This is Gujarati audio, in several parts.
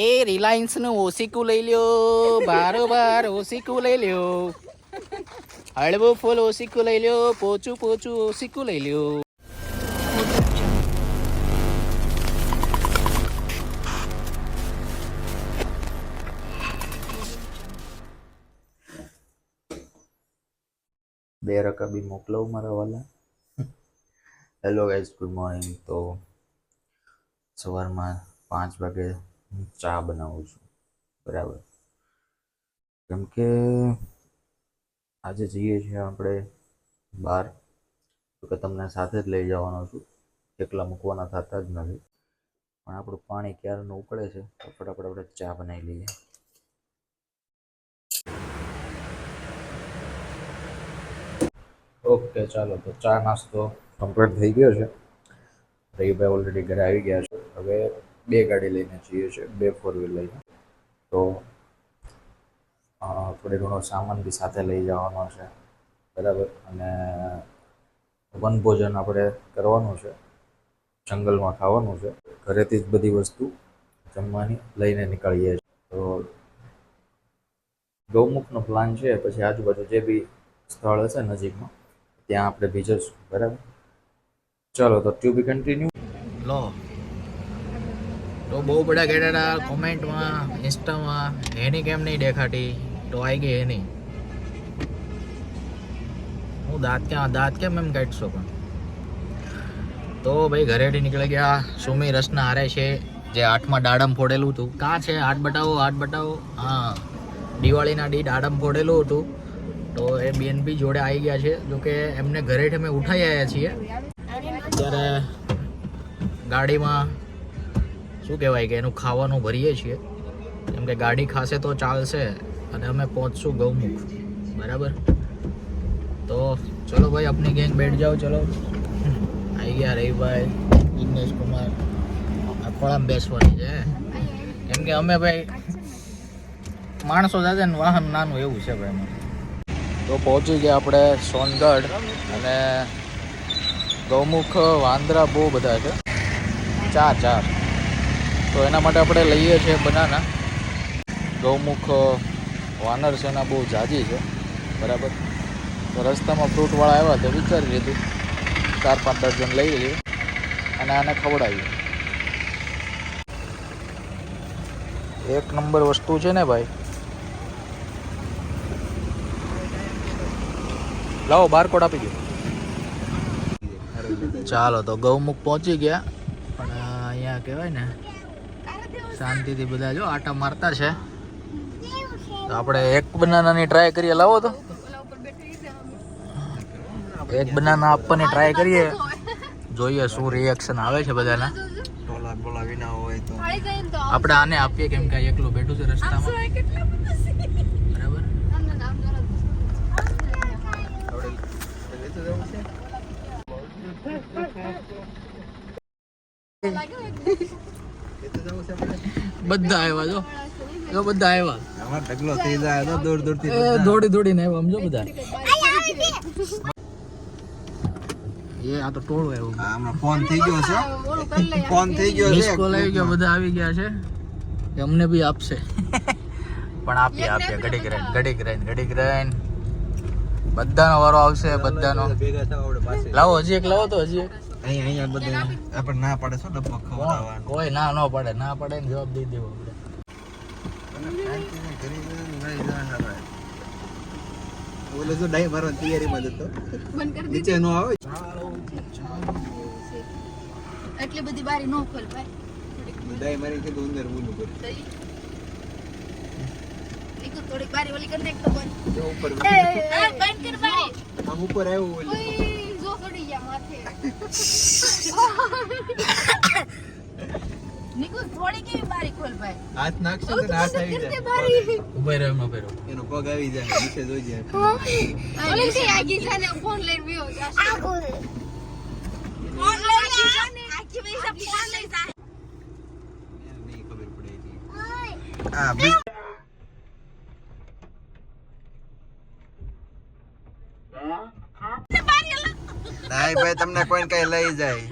એ રિલાયન્સનું ઓસીકું લઈ લ્યો, બારોબાર ઓસીકું લઈ લ્યો. હળવો ફૂલ ઓસીકું લઈ લ્યો, પોચું પોચું ઓસીકું લઈ લ્યો. બે રકાબી મોકલાવ મારા વાલા. Hello guys good morning. તો સવારમાં પાંચ વાગે હું ચા બનાવું છું. બરાબર. કેમ કે આજે જઈએ છીએ આપણે બહાર. તો કે તમને સાથે જ લઈ જવાનો છું. એકલા મૂકવાના થતા જ નથી. પણ આપણું પાણી ક્યારનું ઉકળે છે, તો ફટાફટ આપણે ચા બનાવી લઈએ. ઓકે, ચાલો તો ચા નાસ્તો કમ્પ્લીટ થઈ ગયો છે. રહીભાઈ ઓલરેડી ઘરે આવી ગયા છે. હવે બે ગાડી લઈને જઈએ છીએ, બે ફોર વ્હીલ લઈને. તો થોડી ઘણો સામાન બી સાથે લઈ જવાનો છે, બરાબર? અને વનભોજન આપણે કરવાનું છે, જંગલમાં ખાવાનું છે. ઘરેથી જ બધી વસ્તુ જમવાની લઈને નીકળીએ છીએ. તો, ગૌમુખનો પ્લાન છે, પછી આજુબાજુ જે બી સ્થળ હશે નજીકમાં, ત્યાં આપણે બી જઈશું બરાબર? ચાલો, તો ટ્યુબી કન્ટિન્યુ લો. તો બહુ બધા કહેતા કોમેન્ટમાં, ઇન્સ્ટામાં, એની કેમ નહીં દેખાતી? તો આવી ગઈ એની. હું દાંત ક્યાં દાંત કેમ એમ કાઢશો પણ? તો ભાઈ ઘરેથી નીકળી ગયા. સુમી રસના હારે છે, જે આઠમાં દાડમ ફોડેલું હતું. કાં છે? હાથ બટાવો હાથ બટાવો હા. દિવાળીના દી દાડમ ફોડેલું હતું. તો એ બીએનપી જોડે આવી ગયા છે. જોકે એમને ઘરેથી અમે ઉઠાઈ આવ્યા છીએ. અત્યારે ગાડીમાં શું કહેવાય કે એનું ખાવાનું ભરીએ છીએ. કેમ કે ગાડી ખાશે તો ચાલશે અને અમે પહોંચશું ગૌમુખ. બરાબર? તો ચલો ભાઈ, આપની ગેંગ બેઠ જાઓ, ચલો. આવી ગયા રવિભાઈ દિનેશ કુમાર. આ બેસવાની છે કેમ કે અમે ભાઈ, માણસો સાથે વાહન નાનું એવું છે ભાઈ અમારે તો પહોંચી ગયા આપણે સોનગઢ અને ગૌમુખ, વાંદરા બહુ બધા છે. ચાર ચાર. તો એના માટે આપણે લઈએ છીએ બનાના. ગૌમુખ વાનર છે એના બહુ જાજી છે. બરાબર. તો રસ્તામાં ફ્રૂટવાળા આવ્યા તો વિચારી લીધું. ચાર પાંચ ડઝન લઈ લઈએ અને આને ખવડાવીએ એક નંબર વસ્તુ છે ને ભાઈ. લાવો બારકોડ આપી દો. ચાલો, તો ગૌમુખ પહોંચી ગયા. પણ અહીંયા કહેવાય ને શાંતિથી બધા જો આટા મારતા છે. તો આપણે એક બનાનાની ટ્રાય કરીએ. લાવો તો. એક બનાના આપવાની ટ્રાય કરીએ. જોઈએ શું રિએક્શન આવે છે બધાના. આપણે આને આપીએ કેમ કે એકલું બેઠું છે રસ્તામાં. બરાબર. બધા આવ્યા જો. જો બધા આવ્યા. આમાં ઢગલો થઈ જાય તો દોડ દૂરથી એ દોડી દોડીને આવ્યા સમજો બધા. એ આ તો ટોળું આવ્યું. હમણાં ફોન થઈ ગયો છે. ફોન થઈ ગયો છે. કોલ આવી ગયા બધા આવી ગયા છે. અમને બી આપશે. પણ આપીએ આપીએ ઘડીક રહીને ઘડીક રહીને ઘડીક રહીને. બધાનો વારો આવશે બધાનો. લાવો હજી એક લાવો તો હજી એક. અહીંયા અહીંયા બધા આપણે ના પડે શું ડબ્બો ખવડાવવાનો? કોઈ ના ન પડે. ના પાડે ને જવાબ દઈ દેવો આપણે. બોલે જો ડાઈ મારવાની તૈયારીમાં જ નીચે નો આવે? એટલી બધી બારી નો ખોલ ભાઈ. ડાઈ મારી કે અંદર બોલું કર. થોડીક બારી ઓલી કરી નાખ તો બંધ. ઉપર બંધ. કર બારી આમ ઉપર આવ્યું ઓલું ઓય જો ચડી ગયા માથે નિકુ થોડી કેવી બારી ખોલ ભાઈ? હાથ નાખશે ઓ હાથ આવી જાય. બારી? ઊભા રહ્યો ન પહેરો એનો પગ આવી જાય નીચે જોઈ જાય. ઓલી કે આગી છે ફોન લઈને આ ફોન લઈને આ ને આખી પૈસા ફોન લઈ જા નહીં ખબર પડે એટલી. આ બી નાઈ ભાઈ તમને કોઈ કઈ લઈ જાય.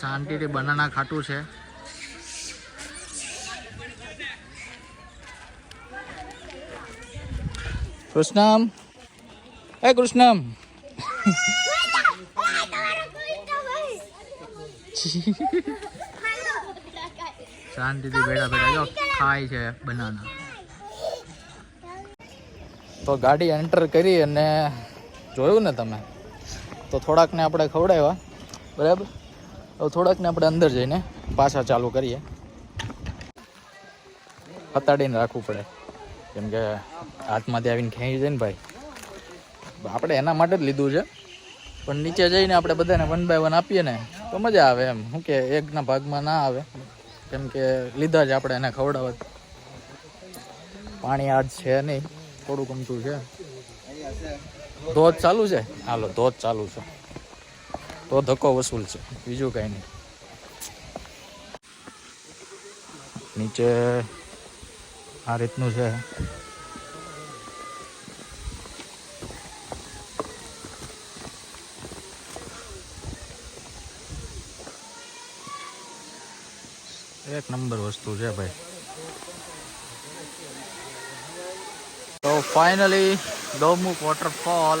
શાંતિ થી બનાના ખાટું છે. કૃષ્ણમ. એ કૃષ્ણમ. શાંતિથી બેઠા બેઠા જો ખાય છે બનાના. તો ગાડી એન્ટર કરી અને જોયું ને તમે? તો થોડાકને આપણે ખવડાવ્યા, બરાબર? હવે થોડાકને આપણે અંદર જઈને પાછા ચાલુ કરીએ. હતાડીને રાખવું પડે. કેમ કે હાથમાંથી આવીને ખેંચી જાય ને ભાઈ. આપણે એના માટે જ લીધું છે. પણ નીચે જઈને આપણે બધાને વન બાય વન આપીએ ને, તો મજા આવે એમ. શું કે એકના ભાગમાં ના આવે. કેમ કે લીધા જ આપણે એને ખવડાવવા. પાણી આજ છે નહીં. થોડું ગમતું છે. ધોધ ચાલુ છે? હાલો, ધોધ ચાલુ છે. તો ધક્કો વસૂલ છે. બીજું કઈ નહીં. નીચે આ રીતનું છે. એક નંબર વસ્તુ છે ભાઈ. તો ફાઇનલી ડોમુક વોટરફોલ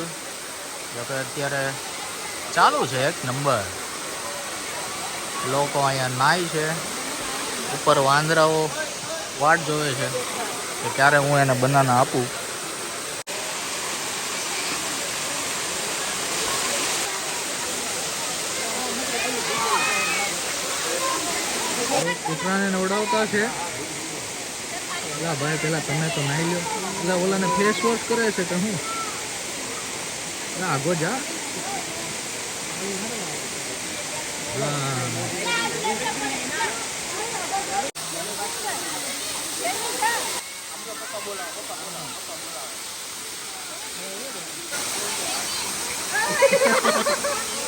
જોકે અત્યારે ચાલુ છે એક નંબર લોકો અહીંયા નાય છે. ઉપર વાંદરાઓ વાટ જોવે છે. કે ક્યારે હું એને બનાના આપું? કૂતરાને નવડાવતા છે. પેલા ભાઈ, પેલા તમે તો નાઈ લ્યો. પેલા ઓલાને ફેસ વોશ કરે છે કે હું? આગો જા.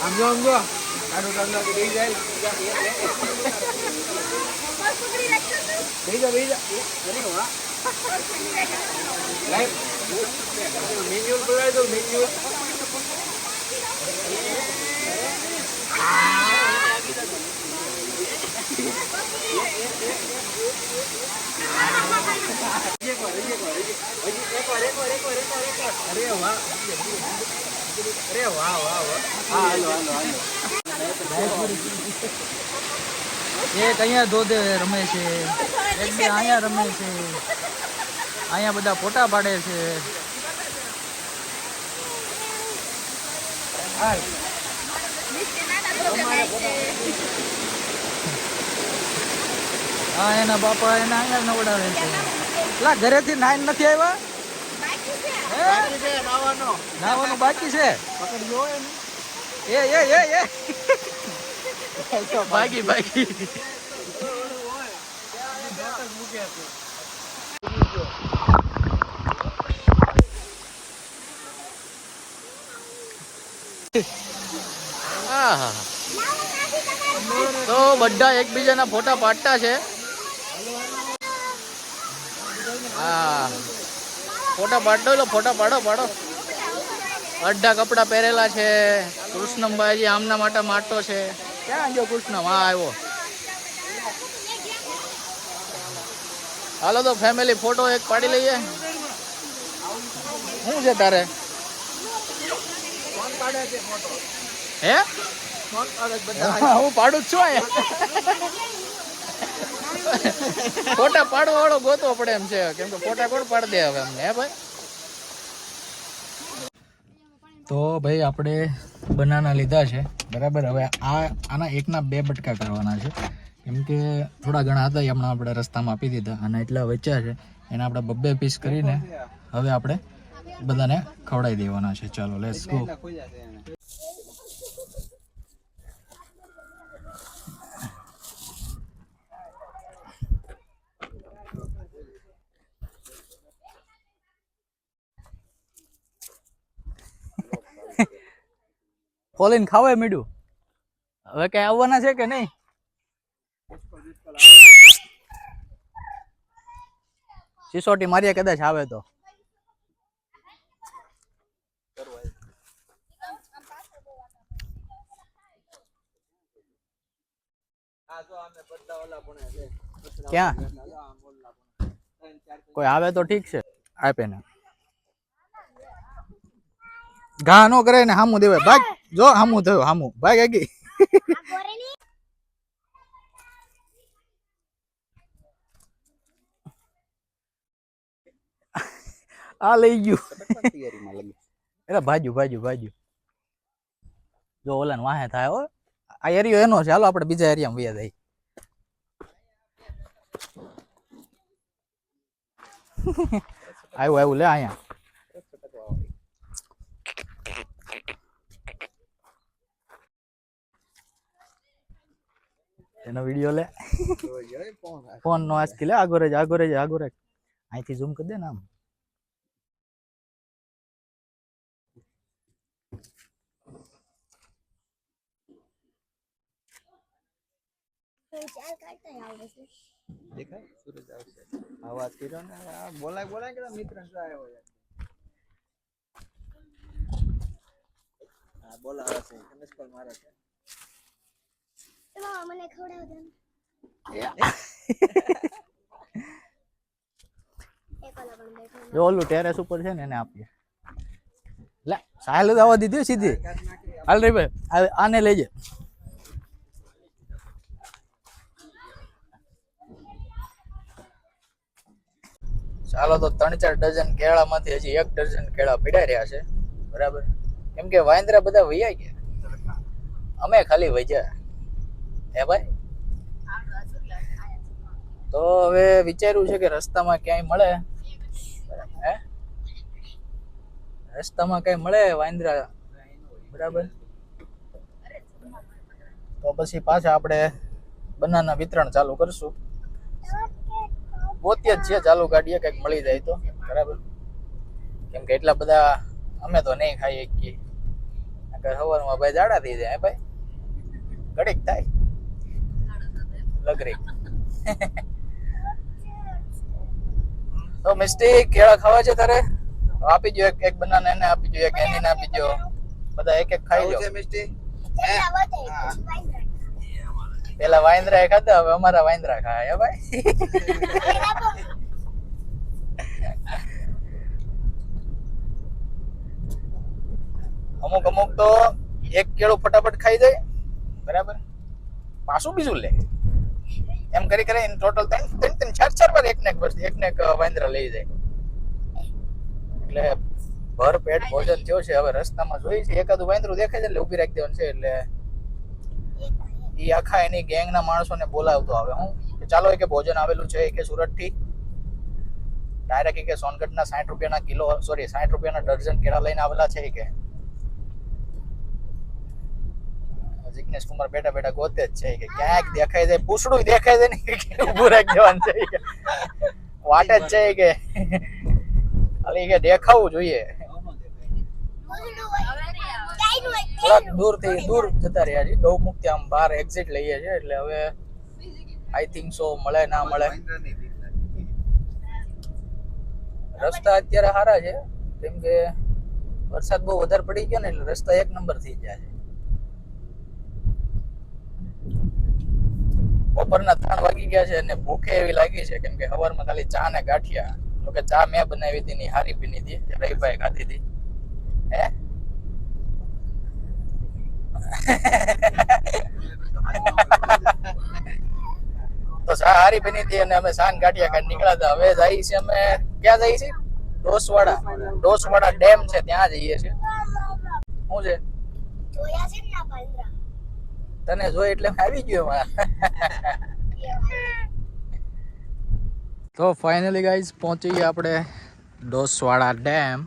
આમ જો આમ જો. જાય. બેહી જા બેહી જા. મેન્યુઅલ બોલાવી દો અરે વાહ અરે વાહ વાહ વાહ હા હાલો હાલો હાલો એક અહીંયા ધોધે રમે છે? બે અહીંયા રમે છે. અહીંયા બધા ફોટા પાડે છે. હા, એના બાપા એના અહીંયા નવડાવે છે. પેલા ઘરેથી નાઈન નથી આવ્યા? નાવાનો બાકી છે? એ એ એ એ. ભાગી ભાગી. તો બધા એકબીજાના ફોટા પાડતા છે. ફોટા પાડો લો, ફોટા પાડો પાડો. અડધા કપડા પહેરેલા છે. કૃષ્ણભાઈ આમના માટે માટો છે. ક્યાં ગયો કૃષ્ણ? હા આવ્યો. હાલો તો ફેમિલી ફોટો એક પાડી લઈએ. શું છે તારે? હે? હું પાડું છું ફોટા પાડવા વાળો ગોતવો પડે એમ છે. કેમ કે ફોટા કોણ પાડી દે હવે અમને, હે ભાઈ? તો ભાઈ આપણે બનાના લીધા છે. બરાબર? હવે આ, આના એકના બે બટકા કરવાના છે. કેમ કે થોડા ઘણા હતા એ હમણાં આપણે રસ્તામાં આપી દીધા અને એટલા વચ્ચા છે. એને આપણે બબ્બે પીસ કરીને હવે આપણે બધાને ખવડાવી દેવાના છે. ચાલો લેટ્સ ગો ખોલીને ખાવાય મીડું હવે કઈ આવવાના છે કે નહીં? સિસોટી મારીએ કદાચ આવે તો. ક્યાં? કોઈ આવે તો ઠીક છે? આપે ને. ઘા નો કરે ને હામું દેવાય. ભાઈ જો હામું થયું, હામું. ભાગ આગી. આ લઈ ગયું એટલે ભાજુ ભાજુ ભાજુ. જો ઓલા ને વાહે થાય હો. આ એરિયો એનો છે. હાલો આપણે બીજા એરિયામાં વયા જાય આવ્યું આવ્યું લે અહીંયા. એનો વીડિયો લે. ફોન નો આજકી લે આગો રેજ આગો રેજ આગો અહીંથી ઝૂમ કરી દે ને આમ. દેખાય? સૂરજ આવશે. આવાજ કર્યો ને? આ બોલાય બોલાય કે મિત્ર શું આવ્યો હા બોલાવે છે મિસ કોલ મારે છે? મને ખવડાવ દે એક ઓલા જો ટેરેસ ઉપર છે ને એને આપીએ. લે સાહેલ આવવા દીધી સીધી. હાલ રે ભાઈ આને લેજે. ચાલો તો ત્રણ ચાર ડઝન કેળામાંથી હજી એક ડઝન કેળા પીડાઈ રહ્યા છે. બરાબર? કેમ કે વાંદરા બધા વૈયા ગયા. અમે ખાલી વૈયા. હે ભાઈ? તો હવે વિચાર્યું છે કે રસ્તામાં ક્યાંય મળે. હે? રસ્તામાં કઈ મળે વાંદરા? બરાબર? તો પછી પાછા આપણે બનાના વિતરણ ચાલુ કરશું. ગોતીએ જ છે ચાલુ ગાડીએ કંઈક મળી જાય તો. બરાબર? કેમ કે એટલા બધા અમે તો નહીં ખાઈ શકીએ સવારમાં ભાઈ જાડા થઈ જાય ભાઈ? ઘડીક થાય. લગરી. તો મિસ્ટી કેળા ખાવા છે તારે? આપી જો એક એક બનાના એને આપી જો એક એનીને આપી જો બધા એક એક ખાઈ લો. મિસ્ટી? પેલા વાંદરા ખાધા, હવે અમારા વાંદરા ખાય ભાઈ? અમુક અમુક તો એક કેળું ફટાફટ ખાઈ જાય, બરાબર? પાછું બીજું લે. એમ કરી કરી ટોટલ ત્રણ ત્રણ ત્રણ, ચાર ચાર વાર એકને એક એકને એક વાંદરા લઈ જાય. એટલે ભર પેટ ભોજન થયો છે, હવે રસ્તામાં જોઈ છે, એકાદું વાંદરું દેખાય છે, એટલે ઊભી રાખી દેવાનું છે, એટલે એ આખા એની ગેંગના માણસોને બોલાવતો આવે, હું કે ચાલો કે ભોજન આવેલું છે કે સુરતથી. ડાયરેક્ટ કે સોનગઢના સાઠ રૂપિયાના કિલો સોરી સાઠ રૂપિયાના ડર્ઝન કેળા લઈને આવેલા છે કે. જિગ્નેશ કુમાર બેઠા બેઠા ગોતે જ છે કે, ક્યાંક દેખાય જાય પૂછડું દેખાય જાય ને ઉભું રાખી દેવાનું છે વાટે જ છે કે. ખાલી કે દેખાવું જોઈએ. થોડાક દૂરથી દૂર જતા રહ્યા છે ગૌમુક્તિ આમ બહાર એક્ઝિટ લઈએ છે એટલે હવે આઈ થિંક સો મળે, ના મળે. રસ્તા અત્યારે સારા છે. કેમ કે વરસાદ બહુ વધારે પડી ગયો ને, એટલે રસ્તા એક નંબર થઈ છે. બપોરના ત્રણ વાગી ગયા છે અને ભૂખે એવી લાગી છે, કેમ કે સવારમાં ખાલી ચા ને ગાંઠિયા. જોકે ચા મેં બનાવી હતી ની હારી પીની હતી રહીભાઈ ખાધી હતી. હે? તો સારી હારી પીની હતી અને અમે સાન ગાંઠિયા ખાઈને નીકળ્યા હતા. હવે જઈએ છીએ અમે ક્યાં જઈએ છીએ? ડોસવાડા. ડોસવાડા ડેમ છે ત્યાં જઈએ છીએ. શું છે? તને જોઈ એટલે આવી ગયો તો ફાઇનલી ગાઈઝ પહોંચી ગયા આપણે ડોસવાડા ડેમ.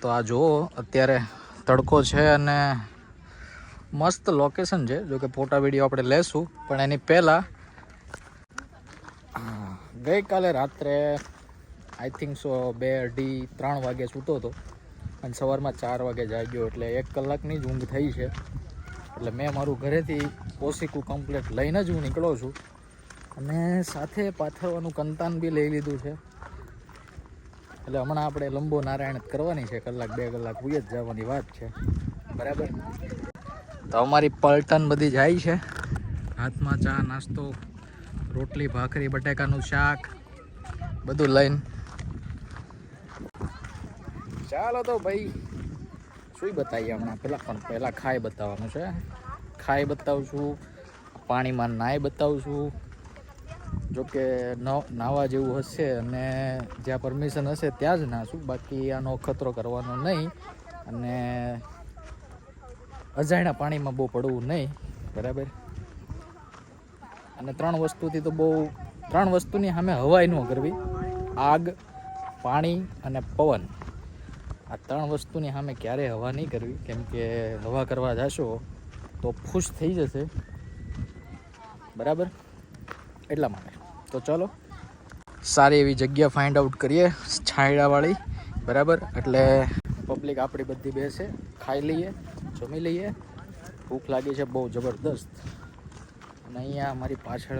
તો આ જુઓ અત્યારે તડકો છે અને મસ્ત લોકેશન છે. જો કે ફોટા વીડિયો આપણે લેશું. પણ એની પહેલાં ગઈકાલે રાત્રે આઈ થિંક સો બે અઢી ત્રણ વાગે સૂતો હતો. અને સવારમાં ચાર વાગે જાગ્યો એટલે એક કલાકની જ ઊંઘ થઈ છે. એટલે મેં મારું ઘરેથી ઓસિકું કમ્પ્લેટ લઈને જ હું નીકળો છું. અને સાથે પાથરવાનું કંતાન બી લઈ લીધું છે. એટલે હમણાં આપણે લંબો નારાયણ કરવાની છે. કલાક, બે કલાક હુઈ જ જવાની વાત છે. બરાબર? તો અમારી પલટન બધી જાય છે. હાથમાં ચા, નાસ્તો, રોટલી, ભાખરી, બટેકાનું શાક, બધું લઈને. ચાલો તો ભાઈ, શું બતાવીએ હમણાં? પહેલાં પણ પહેલાં ખાઈ બતાવવાનું છે. ખાઈ બતાવું છું, પાણીમાં નાય બતાવું છું. જોકે ન, નાવા જેવું હશે અને જ્યાં પરમિશન હશે ત્યાં જ નાશું બાકી આનો ખતરો કરવાનો નહીં. અને અજાણ્યા પાણીમાં બહુ પડવું નહીં. બરાબર? અને ત્રણ વસ્તુથી તો બહુ, ત્રણ વસ્તુની સામે હવાઈ ન કરવી. આગ, પાણી અને પવન. આ ત્રણ વસ્તુની સામે ક્યારેય હવા નહીં કરવી. કેમ કે હવા કરવા જશો તો ખુશ થઈ જશે. બરાબર? એટલા માટે. તો ચલો. સારી એવી જગ્યા ફાઇન્ડ આઉટ કરીએ, છાંયડાવાળી. બરાબર? એટલે પબ્લિક આપણી બધી બેસે, ખાઈ લઈએ. જમી લઈએ. ભૂખ લાગી છે બહુ જબરદસ્ત. અને અહીંયા અમારી પાછળ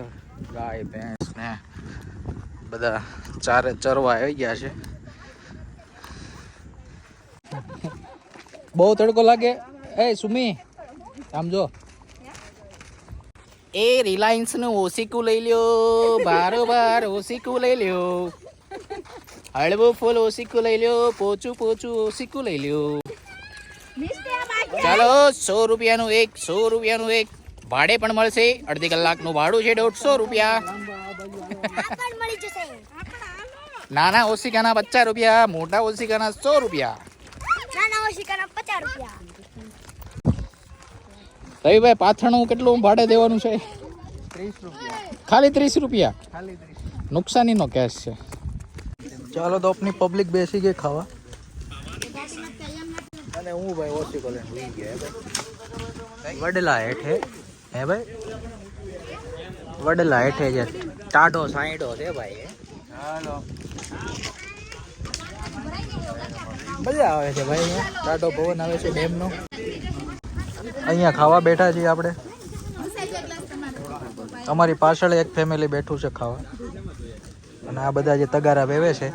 ગાય, ભેંસ ને બધા ચારે ચરવા આવી ગયા છે. બહુ તડકો લાગે. એ સુમી, આમ જો. એ રિલાયન્સનું ઓસીકું લઈ લ્યો. બારોબાર ઓસીકું લઈ લ્યો. હળવું ફૂલ ઓસીકું લઈ લ્યો. પોચું પોચું ઓસીકું લઈ લ્યો. ચાલો સો રૂપિયાનું એક સો રૂપિયાનું એક. ભાડે પણ મળશે. અડધી કલાકનું ભાડું છે દોઢસો રૂપિયા. નાના ઓશિકાના પચાસ રૂપિયા મોટા ઓશિકાના સો રૂપિયા. રવિભાઈ પાથરણું કેટલું ભાડે દેવાનું છે? ખાલી ત્રીસ રૂપિયા? નુકસાનીનો કેસ છે. ચાલો તો આપની પબ્લિક બેસી ગઈ ખાવા. અને હું ભાઈ ઓછી કોલે ગયા વડલા હેઠે. હે ભાઈ? વડલા હેઠે છે ટાઢો સાઈડો છે ભાઈ હાલો. મજા આવે છે ભાઈ ટાઢો પવન આવે છે ડેમનો. અહીંયા ખાવા બેઠા છીએ આપણે. અમારી પાછળ એક ફેમિલી બેઠું છે ખાવા. અને આ બધા જે તગારા વેવે છે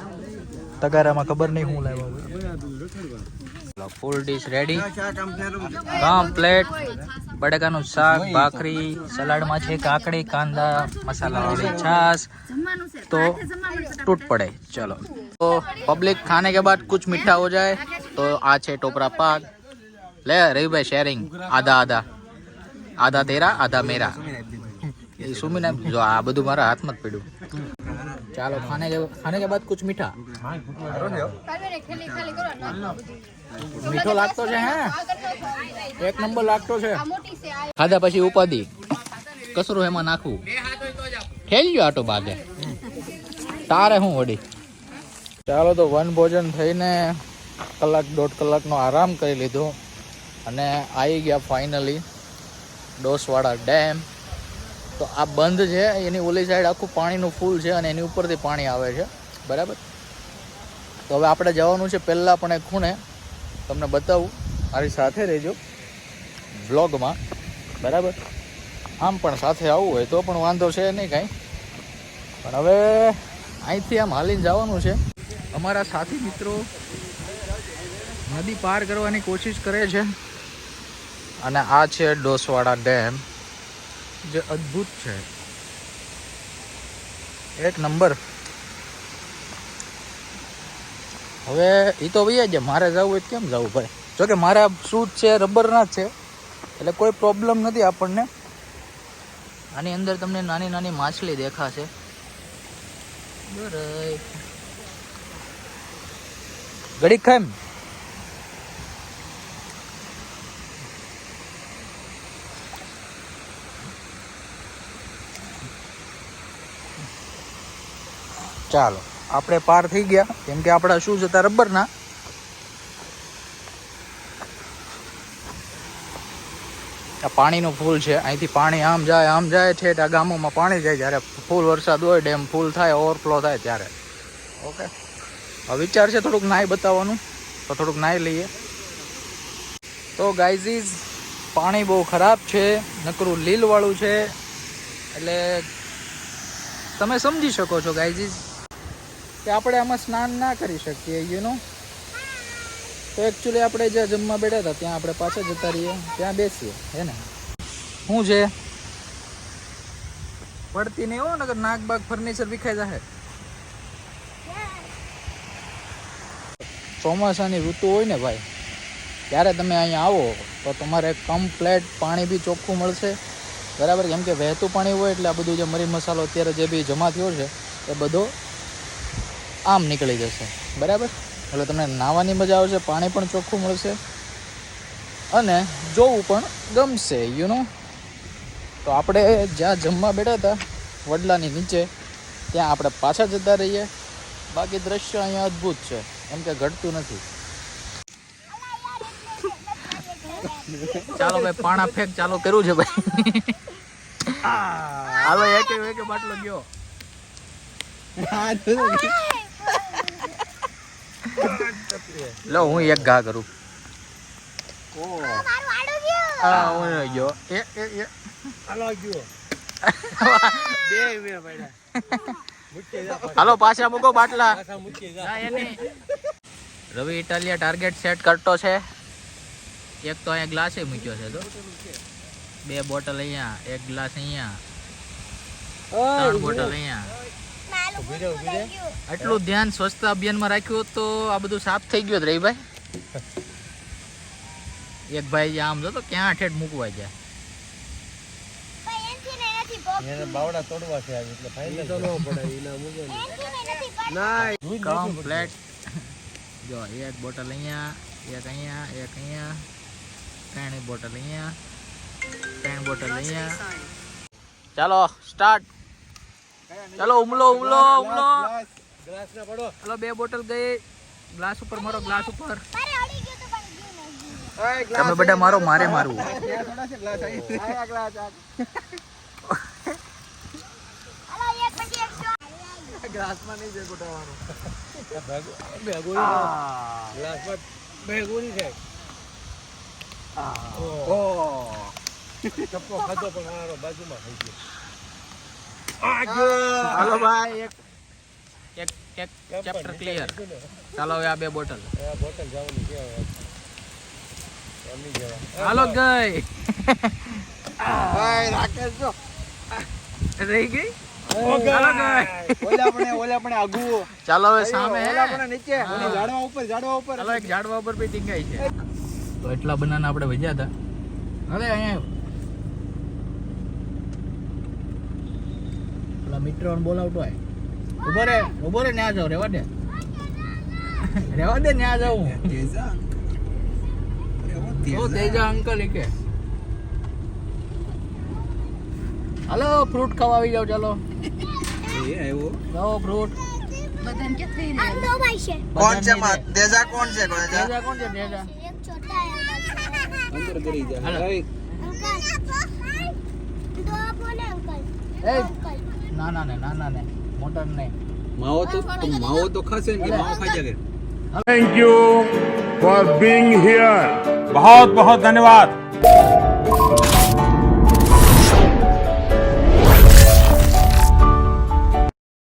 તગારામાં ખબર નહીં હું લાવ્યો. ફૂલ ડીશ રેડી કમ્પ્લેટ બટેકાનું શાક ભાખરી સલાડમાં છે કાકડી કાંદા મસાલાવાળી છાશ. તો તૂટ પડે. ચલો. તો પબ્લિક ખાને કે બાદ કુછ મીઠા હો જાય તો આ છે ટોપરા પાક. લે રવિભાઈ શેરિંગ આધા આધા. આધા તેરા આધા મેરા. એ જો આ બધું મારા હાથમાં જ પડ્યું. ચાલો ખાને કે ખાને કે બાદ કુછ મીઠા? મીઠો લાગતો છે હે? એક નંબર લાગતો છે. ખાધા પછી ઉપાધિ. કસરું એમાં નાખવું. ખેલ ગયો આટો બાગે. તારે હું વડી? ચાલો તો વન ભોજન થઈને કલાક દોઢ કલાકનો આરામ કરી લીધો અને આવી ગયા ફાઇનલી ડોસવાડા ડેમ. તો આ બંધ છે, એની ઓલી સાઈડ આખું પાણીનું ફૂલ છે અને એની ઉપરથી પાણી આવે છે. બરાબર? તો હવે આપણે જવાનું છે પહેલાં પણ એક ખૂણે. તમને બતાવું. મારી સાથે રહેજો. વ્લોગમાં બરાબર? આમ પણ સાથે આવવું હોય તો પણ વાંધો છે નહીં કાંઈ. પણ હવે અહીંથી આમ હાલીને જવાનું છે. અમારા સાથી મિત્રો નદી પાર કરવાની કોશિશ કરે છે. અને આ છે ડોસવાડા ડેમ. જે અદ્ભુત છે. એક નંબર. હવે એ તો ભાઈ જે મારે જવું હોય કેમ જવું ભાઈ જોકે મારા શૂઝ છે રબરના છે, એટલે કોઈ પ્રોબ્લેમ નથી આપણને. આની અંદર તમને નાની નાની માછલી દેખાશે. ઘડીક ખાય ચાલો, આપણે પાર થઈ ગયા. કેમ કે આપણા શૂઝ હતા રબરના. આ પાણીનું ફૂલ છે. અહીંથી પાણી આમ જાય આમ જાય. છે આ ગામોમાં પાણી જાય જ્યારે ફૂલ વરસાદ હોય, ડેમ ફૂલ થાય, ઓવરફ્લો થાય ત્યારે. ઓકે? હવે વિચાર છે થોડુંક નાહી બતાવવાનું, તો થોડુંક નાહી લઈએ. તો ગાઈઝીઝ પાણી બહુ ખરાબ છે, નકરું લીલવાળું છે. એટલે તમે સમજી શકો છો ગાઈઝીઝ કે આપણે આમાં સ્નાન ના કરી શકીએ યુ તો એકચ્યુઅલી આપણે જ્યાં જમવા બેઠા હતા, ત્યાં આપણે પાછા જતા રહીએ, ત્યાં બેસીએ, હે ને? શું છે? પડતી નહીં હો નકર નાક બાગ ફર્નિચર વિખાઈ જશે ચોમાસાની ઋતુ હોય ને ભાઈ, ત્યારે તમે અહીંયા આવો, તો તમારે કમ્પ્લેટ પાણી બી ચોખ્ખું મળશે. બરાબર, કેમ કે વહેતું પાણી હોય એટલે આ બધું જે મરી મસાલો અત્યારે જે બી જમા થયો છે, એ બધો આમ નીકળી જશે. બરાબર? એટલે તમને નાહવાની મજા આવશે પાણી પણ ચોખ્ખું મળશે અને જોવું પણ ગમશે યુ નો તો આપણે જ્યાં જમવા બેઠા હતા વડલાની નીચે ત્યાં આપણે પાછા જતા રહીએ. બાકી દ્રશ્ય અહીંયા અદ્ભુત છે. એમ કે ઘટતું નથી. ચાલો ભાઈ પાણા ફેંક ચાલુ કર્યું છે ભાઈ. હાલો એક એક બાટલો ગયો. હા, લો હું એક ઘા કરું. હા હું ગયો. એ એ એ. હાલો પાછા. મૂકો બાટલા. રવિ ઇટાલિયા ટાર્ગેટ સેટ કરતો છે. એક તો અહીંયા ગ્લાસે મૂક્યો છે તો બે બોટલ અહીંયા એક ગ્લાસ અહીંયા. ત્રણ બોટલ અહીંયા. આટલું ધ્યાન સ્વચ્છતા અભિયાનમાં રાખ્યું તો આ બધું સાફ થઈ ગયું રહીભાઈ એક ભાઈ આમ જો તો ક્યાં ઠેઠ મૂકવા જાય બાવડા તોડવા છે એટલે ફાઇનલ તો ન પડે એના મુજબ ના. કમ્પ્લેટ જો એક બોટલ અહીંયા એક અહીંયા એક અહીંયા ત્રણ બોટલ અહીંયા ત્રણ બોટલ અહીંયા. ચાલો સ્ટાર્ટ ચાલો ઉમલો ઉમલો ઉમલો. ગ્લાસ ના પડો. ચાલો બે બોટલ ગઈ. ગ્લાસ ઉપર મારો ગ્લાસ ઉપર. તમે બધા મારો મારે ગ્લાસમાં નહીં ગોટાવાનું ગ્લાસમાં ભેગું નહીં થાય. ઓહ. ચપ્પો ખાધો પણ બાજુમાં થઈ ગયો. હાલો ભાઈ એક એક એક ચેપ્ટર ક્લિયર ચાલો હવે આ બે બોટલ બોટલ જવાની છે હવે. હાલો ગઈ. ભાઈ રાકેશ જો. રહી ગઈ? ઓલા પણ ઓલા ચાલો હવે સામે. નીચે. ઝાડવા ઉપર ઝાડવા ઉપર. ચાલો એક ઝાડવા ઉપર બી ટીંગાઈ છે. તો એટલા બનાના આપણે વજ્યા હતા. અરે અહીંયા પેલા મિત્રો બોલાવતો હોય. ઊભો રે ઊભો રે ન્યા જાવ રેવા દે. રેવા દે ન્યા જાવ તેજા ઓ તેજા અંકલ કે હલો ફ્રૂટ ખાવા આવી જાવ ચાલો. એ આવ્યો ફ્રૂટ કોણ છે માં તેજા કોણ છે કોણ છે? તેજા કોણ છે તેજા? અંદર કરી જા નાના ને નાના ને મોટા ને માવો તો માવો તો ખાશે ને માવો ખાઈ જશે thank you for being here બહોત બહોત ધન્યવાદ